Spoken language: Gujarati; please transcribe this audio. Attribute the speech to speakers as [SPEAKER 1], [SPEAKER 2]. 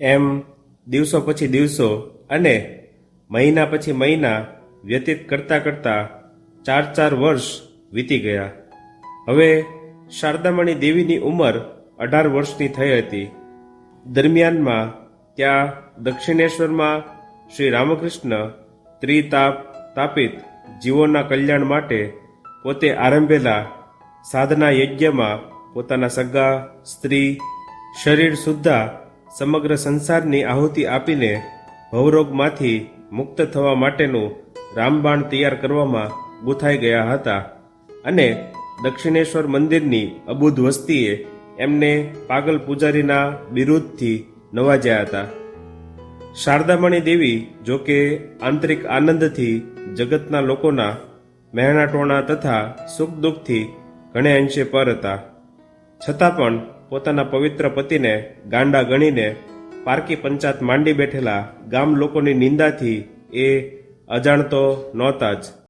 [SPEAKER 1] એમ દિવસો પછી દિવસો અને મહિના પછી મહિના વ્યતીત કરતાં કરતાં ચાર ચાર વર્ષ વીતી ગયા. હવે શારદામણી દેવીની ઉંમર અઢાર વર્ષની થઈ હતી. દરમિયાનમાં ત્યાં દક્ષિણેશ્વરમાં શ્રી રામકૃષ્ણ ત્રિતાપ તાપિત જીવોના કલ્યાણ માટે પોતે આરંભેલા સાધના યજ્ઞમાં પોતાના સગા, સ્ત્રી, શરીર સુદ્ધા સમગ્ર સંસારની આહુતિ આપીને ભવરોગમાંથી મુક્ત થવા માટેનું રામબાણ તૈયાર કરવામાં ગૂંથાઈ ગયા હતા અને દક્ષિણેશ્વર મંદિરની અબુધ વસ્તીએ એમને પાગલ પૂજારીના બિરુદથી નવાજ્યા હતા. શારદામણી દેવી જો કે આંતરિક આનંદથી જગતના લોકોના મહેણાટોણા તથા સુખ દુઃખથી ઘણે અંશે પર હતા. છતાં પણ પોતાના પવિત્ર પતિને ગાંડા ગણીને પારકી પંચાત માંડી બેઠેલા ગામ લોકોની નિંદાથી એ અજાણતો નહોતા જ.